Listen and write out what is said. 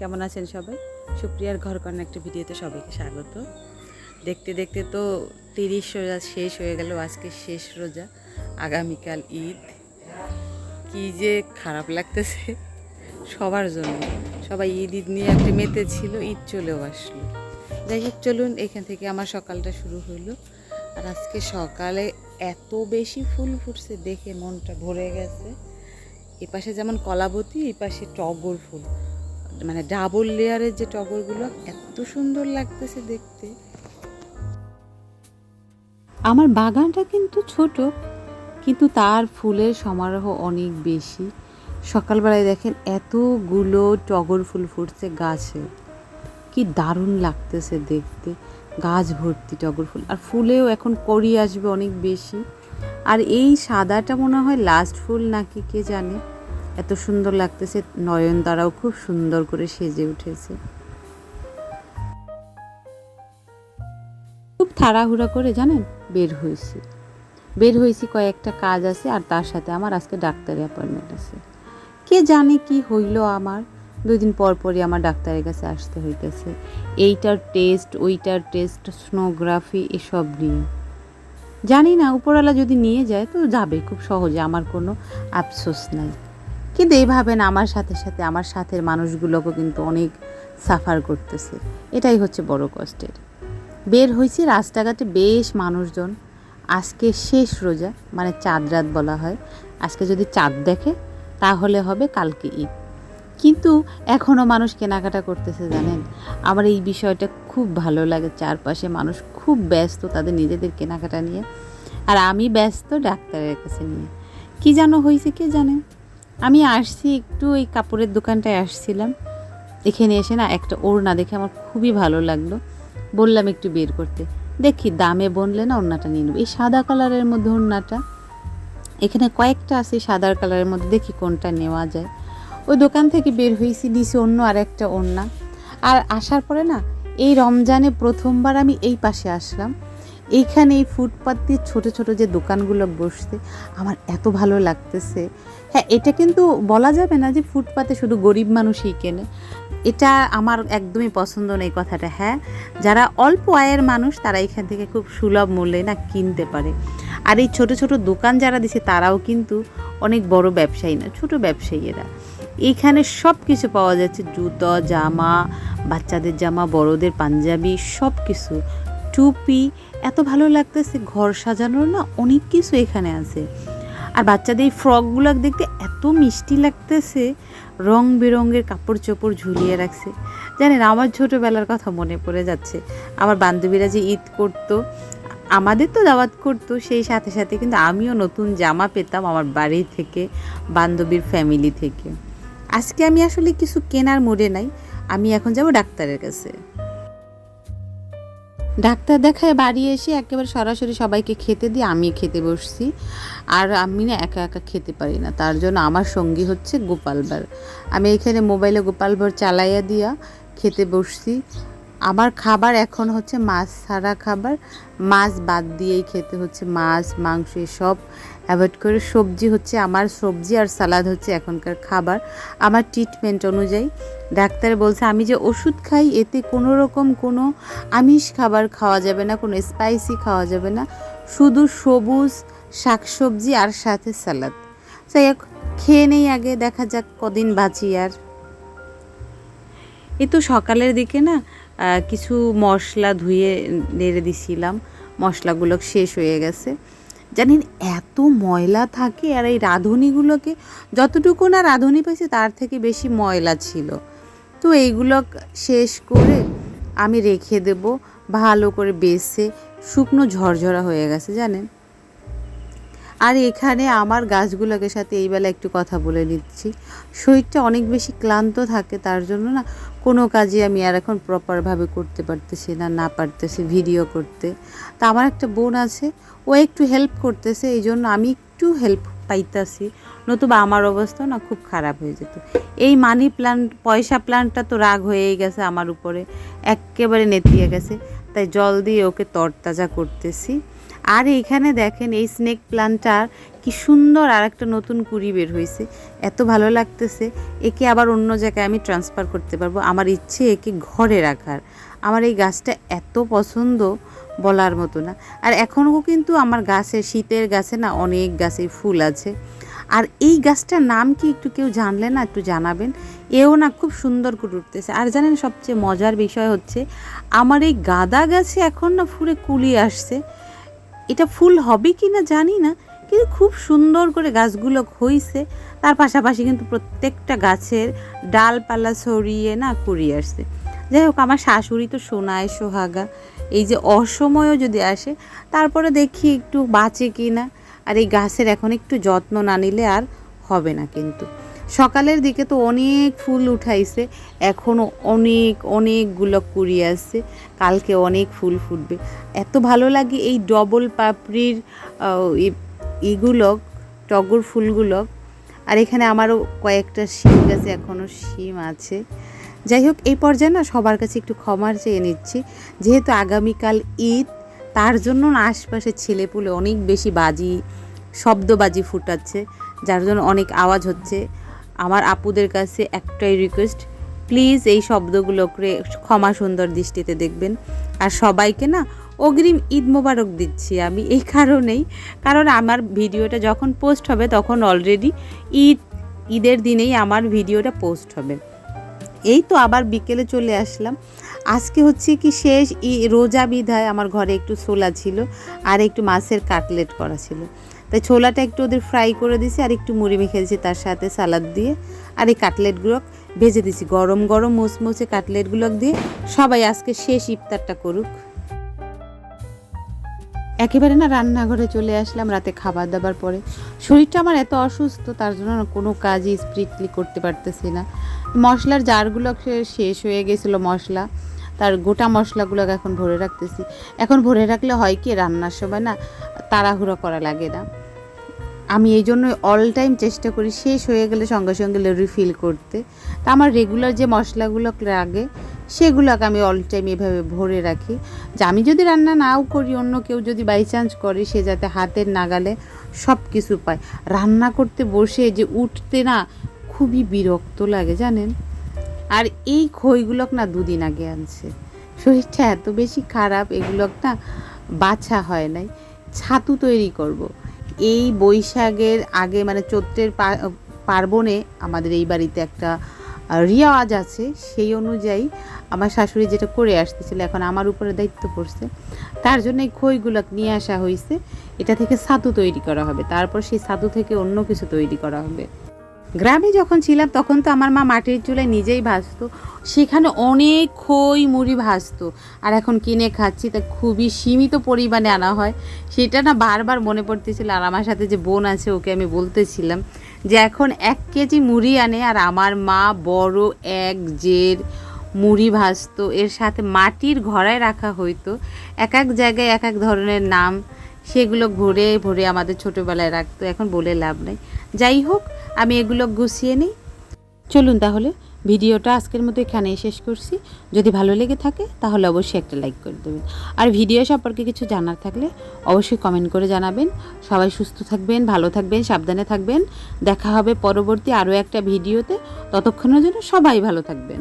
কেমন আছেন সবাই? সুপ্রিয়ার ঘর কন্যা একটা ভিডিওতে সবাইকে স্বাগত। দেখতে দেখতে তো তিরিশ রোজা শেষ হয়ে গেল, আজকে শেষ রোজা, আগামীকাল ঈদ। কি যে খারাপ লাগতেছে সবার জন্য। সবাই ঈদ ঈদ নিয়ে একটা মেতে ছিল ঈদ চলেও আসলো। যাই হোক, চলুন, এখান থেকে আমার সকালটা শুরু হলো। আর আজকে সকালে এত বেশি ফুল ফুটছে দেখে মনটা ভরে গেছে। এ পাশে যেমন কলাবতী এই পাশে টগর ফুল। মানে ডাবল লেয়ারের যে টগরগুলো এত সুন্দর লাগতেছে দেখতে। আমার বাগানটা কিন্তু ছোট, কিন্তু তার ফুলের সমারোহ অনেক বেশি। সকালবেলায় দেখেন এতগুলো টগর ফুল ফুটছে গাছে। কি দারুণ লাগতেছে দেখতে। গাছ ভর্তি টগর ফুল। আর ফুলেও এখন কড়ি আসবে অনেক বেশি। আর এই সাদাটা মনে হয় লাস্ট ফুল নাকি কে জানে? এত সুন্দর লাগতেছে নয়নতারাও খুব সুন্দর করে সেজে উঠেছে। খুব তাড়াহুড়া করে জানেন, বের হয়েছি। বের হয়েছি, কয়েকটা কাজ আছে আর তার সাথে আমার আজকে ডাক্তারি অ্যাপয়েন্টমেন্ট আছে। কে জানে কি হইল আমার? দুই দিন পর পরই আমার ডাক্তারের কাছে আসতে হইতেছে। এইটার টেস্ট ওইটার টেস্ট স্নোগ্রাফি এসব নিয়ে। জানি না, উপরওয়ালা যদি নিয়ে যায় তো যাবে খুব সহজে, আমার কোনো আফসোস নাই। কিন্তু এই ভাবেন আমার সাথে সাথে আমার সাথের মানুষগুলোকেও কিন্তু অনেক সাফার করতেছে। এটাই হচ্ছে বড় কষ্টের। বের হয়েছি রাস্তাঘাটে বেশ মানুষজন। আজকে শেষ রোজা মানে চাঁদ রাত বলা হয়। আজকে যদি চাঁদ দেখে, তাহলে হবে কালকে ঈদ। কিন্তু এখনও মানুষ কেনাকাটা করতেছে, জানেন? আমার এই বিষয়টা খুব ভালো লাগে। চারপাশে মানুষ খুব ব্যস্ত তাদের নিজেদের কেনাকাটা নিয়ে। আর আমি ব্যস্ত ডাক্তারের কাছে নিয়ে। কি জানো হয়েছে কে জানে? আমি আসছি একটু ওই কাপড়ের দোকানটায় আসছিলাম। এখানে এসে না একটা ওড়না দেখে আমার খুবই ভালো লাগল। বললাম একটু বের করতে। দেখি দামে বনলে না ওড়নাটা নিয়ে নেব। এই সাদা কালারের মধ্যে ওড়নাটা, এখানে কয়েকটা আছে সাদার কালারের মধ্যে, দেখি কোনটা নেওয়া যায়। ওই দোকান থেকে বের হয়েছি, নিচে অন্য আর একটা ওড়না। আর আসার পরে না, এই রমজানে প্রথমবার আমি এই পাশে আসলাম। এইখানে এই ফুটপাত দিয়ে ছোটো ছোটো যে দোকানগুলো বসতে আমার এত ভালো লাগতেছে। হ্যাঁ এটা কিন্তু বলা যাবে না যে ফুটপাতে শুধু গরিব মানুষই কেনে। এটা আমার একদমই পছন্দ নেই কথাটা। হ্যাঁ যারা অল্প আয়ের মানুষ, তারা এখান থেকে খুব সুলভ মূল্যে না কিনতে পারে। আর এই ছোট ছোট দোকান যারা দিছে, তারাও কিন্তু অনেক বড় ব্যবসায়ী না, ছোট ব্যবসায়ীরা এইখানে সব কিছু পাওয়া যাচ্ছে। জুতো, জামা, বাচ্চাদের জামা, বড়দের পাঞ্জাবি সব কিছু টুপি, এত ভালো লাগতেছে, ঘর সাজানোর না অনেক কিছু এখানে আছে। আর বাচ্চাদের এই ফ্রকগুলো দেখতে এত মিষ্টি লাগতেছে রং বেরঙের কাপড় চোপড় ঝুলিয়ে রাখছে। জানেন, আমার ছোটোবেলার কথা মনে পড়ে যাচ্ছে। আমার বান্ধবীরা যে ঈদ করতো, আমাদের তো দাওয়াত করতো, সেই সাথে সাথে কিন্তু আমিও নতুন জামা পেতাম আমার বাড়ি থেকে, বান্ধবীর ফ্যামিলি থেকে। আজকে আমি আসলে কিছু কেনার মোড়ে নাই, আমি এখন যাব ডাক্তারের কাছে। ডাক্তার দেখায় বাড়ি এসে একেবারে সরাসরি সবাইকে খেতে দিয়ে আমি খেতে বসছি। আর আমি না একা একা খেতে পারি না। তার জন্য আমার সঙ্গী হচ্ছে গোপাল আমি এখানে মোবাইলে গোপাল চালাইয়া দিয়া খেতে বসছি। আমার খাবার এখন হচ্ছে মাছ ছাড়া খাবার। মাছ বাদ দিয়েই খেতে হচ্ছে মাছ, মাংস সব অ্যাভয়েড করে সবজি হচ্ছে আমার সবজি আর সালাদ হচ্ছে এখনকার খাবার। আমার ট্রিটমেন্ট অনুযায়ী ডাক্তার বলছে, আমি যে ওষুধ খাই, এতে কোনো রকম কোনো আমিষ খাবার খাওয়া যাবে না, কোনো স্পাইসি খাওয়া যাবে না। শুধু সবুজ শাকসবজি আর সাথে সালাদ। যাই হোক, খেয়ে নেই আগে, দেখা যাক কদিন বাঁচি আর। এ তো সকালের দিকে না কিছু মশলা ধুয়ে নেড়ে দিছিলাম। মশলাগুলো শেষ হয়ে গেছে। জানেন, এত ময়লা থাকে আর এই রাঁধুনিগুলোকে যতটুকু না রাঁধুনি পাইছে তার থেকে বেশি ময়লা ছিল। তো এইগুলো শেষ করে আমি রেখে দেব, ভালো করে বেছে। শুকনো ঝরঝরা হয়ে গেছে, জানেন? আর এখানে আমার গাছগুলোকে সাথে এই বেলা একটু কথা বলে নিচ্ছি। শরীরটা অনেক বেশি ক্লান্ত থাকে, তার জন্য না কোনো কাজে আমি আর এখন প্রপারভাবে করতে পারতেছি না না পারতেছি ভিডিও করতে। তা আমার একটা বোন আছে, ও একটু হেল্প করতেছে, এই জন্য আমি একটু হেল্প পাইতাছি। নতুবা আমার অবস্থা না খুব খারাপ হয়ে যেত। এই মানি প্লান্ট পয়সা প্ল্যান্টটা তো রাগ হয়েই গেছে আমার উপরে, একেবারে নেতিয়ে গেছে। তাই জল দিয়ে ওকে তরতাজা করতেছি। আর এইখানে দেখেন এই স্নেক প্লান্টটার কি সুন্দর আর একটা নতুন কুড়ি বের হয়েছে এত ভালো লাগতেছে, একে আবার অন্য জায়গায় আমি ট্রান্সফার করতে পারব। আমার ইচ্ছে একে ঘরে রাখার। আমার এই গাছটা এত পছন্দ বলার মতো না। আর এখনও কিন্তু আমার গাছে, শীতের গাছে না অনেক গাছে ফুল আছে। আর এই গাছটার নাম কি একটু কেউ জানলে না একটু জানাবেন? এও না খুব সুন্দর করে উঠতেছে। আর জানেন সবচেয়ে মজার বিষয় হচ্ছে, আমার এই গাঁদা গাছে এখন না ফুলে কুলি আসছে। এটা ফুল হবে কি না জানি না, কিন্তু খুব সুন্দর করে গাছগুলো হইছে তার পাশাপাশি কিন্তু প্রত্যেকটা গাছের ডালপালা ছড়িয়ে না কুড়িয়ে আসছে। যাই হোক, আমার শাশুড়ি তো সোনায় সোহাগা। এই যে অসময়ও যদি আসে, তারপরে দেখি একটু বাঁচে কি না আর এই গাছের এখন একটু যত্ন না নিলে আর হবে না কিন্তু। সকালের দিকে তো অনেক ফুল উঠাইছে এখনও অনেক, অনেকগুলো কুড়িয়ে আসছে কালকে অনেক ফুল ফুটবে। এত ভালো লাগে এই ডবল পাপড়ির ইগুলো, টগর ফুলগুলো। আর এখানে আমারও কয়েকটা শিম গাছে এখনও শিম আছে। যাই হোক, এই পর্যায়ে না সবার কাছে একটু ক্ষমার চেয়ে নিচ্ছি। যেহেতু আগামীকাল ঈদ, তার জন্য না আশপাশে ছেলেপুলে অনেক বেশি বাজি, শব্দবাজি ফুটাচ্ছে, যার জন্য অনেক আওয়াজ হচ্ছে। আমার আপুদের কাছে একটাই রিকোয়েস্ট প্লিজ এই শব্দগুলোকে ক্ষমা সুন্দর দৃষ্টিতে দেখবেন। আর সবাইকে না অগ্রিম ঈদ মোবারক দিচ্ছি আমি এই কারণেই। কারণ আমার ভিডিওটা যখন পোস্ট হবে, তখন অলরেডি ঈদ, ঈদের দিনেই আমার ভিডিওটা পোস্ট হবে। এই তো আবার বিকেলে চলে আসলাম। আজকে হচ্ছে কি শেষ ই- রোজা বিধায় আমার ঘরে একটু ছোলা ছিল আর একটু মাছের কাটলেট করা ছিল। তাই ছোলাটা একটু ওদের ফ্রাই করে দিছি আর একটু মুড়ি মেখে দিয়েছি তার সাথে সালাদ দিয়ে। আর এই কাটলেটগুলো ভেজে দিয়েছি গরম গরম মুচমুচে কাটলেটগুলো দিয়ে। সবাই আজকে শেষ ইফতারটা করুক। একেবারে না রান্নাঘরে চলে আসলাম রাতে খাবার দাবার পরে। শরীরটা আমার এত অসুস্থ, তার জন্য কোনো কাজই স্প্রিটলি করতে পারতেছি না। মশলার জারগুলো শেষ হয়ে গেছিল মশলা, তার গোটা মশলাগুলো এখন ভরে রাখতেছি। এখন ভরে রাখলে হয় কি রান্নার সময় না তাড়াহুড়ো করা লাগে না। আমি এই জন্য অল টাইম চেষ্টা করি শেষ হয়ে গেলে সঙ্গে সঙ্গে রিফিল করতে। তা আমার রেগুলার যে মশলাগুলো লাগে, সেগুলোকে আমি অল টাইম এভাবে ভরে রাখি। যে আমি যদি রান্না নাও করি, অন্য কেউ যদি বাই চান্স করে, সে যাতে হাতের নাগালে সব কিছু পায়। রান্না করতে বসে যে উঠতে না, খুবই বিরক্ত লাগে, জানেন? আর এই খইগুলোক না দুদিন আগে আনছে। শরীরটা এত বেশি খারাপ, এগুলোক না বাছা হয় নাই। ছাতু তৈরি করব। এই বৈশাখের আগে মানে চৈত্রের পার্বণে আমাদের এই বাড়িতে একটা রিওয়াজ আছে। সেই অনুযায়ী আমার শাশুড়ি যেটা করে আসতেছিল, এখন আমার উপরে দায়িত্ব পড়ছে। তার জন্য এই খইগুলো নিয়ে আসা হয়েছে এটা থেকে ছাতু তৈরি করা হবে। তারপর সেই ছাতু থেকে অন্য কিছু তৈরি করা হবে। গ্রামে যখন ছিলাম, তখন তো আমার মা মাটির চুলায় নিজেই ভাজতো। সেখানে অনেক খই, মুড়ি ভাজতো। আর এখন কিনে খাচ্ছি, তা খুবই সীমিত পরিমাণে আনা হয়। সেটা না বারবার মনে পড়তেছিল, আর আমার সাথে যে বোন আছে, ওকে আমি বলতেছিলাম যে এখন এক কেজি মুড়ি আনে, আর আমার মা বড় এক জের মুড়ি ভাজতো। এর সাথে মাটির ঘড়ায় রাখা হইতো। এক এক জায়গায় এক এক ধরনের নাম। সেগুলো ভরে ভরে আমাদের ছোটোবেলায় রাখতো, এখন বলে লাভ নেই। যাই হোক, আমি এগুলো গুছিয়ে নিই। চলুন তাহলে, ভিডিওটা আজকের মতো এখানেই শেষ করছি। যদি ভালো লেগে থাকে, তাহলে অবশ্যই একটা লাইক করে দেবেন। আর ভিডিও সম্পর্কে কিছু জানার থাকলে অবশ্যই কমেন্ট করে জানাবেন। সবাই সুস্থ থাকবেন, ভালো থাকবেন, সাবধানে থাকবেন। দেখা হবে পরবর্তী আরও একটা ভিডিওতে। ততক্ষণের জন্য সবাই ভালো থাকবেন।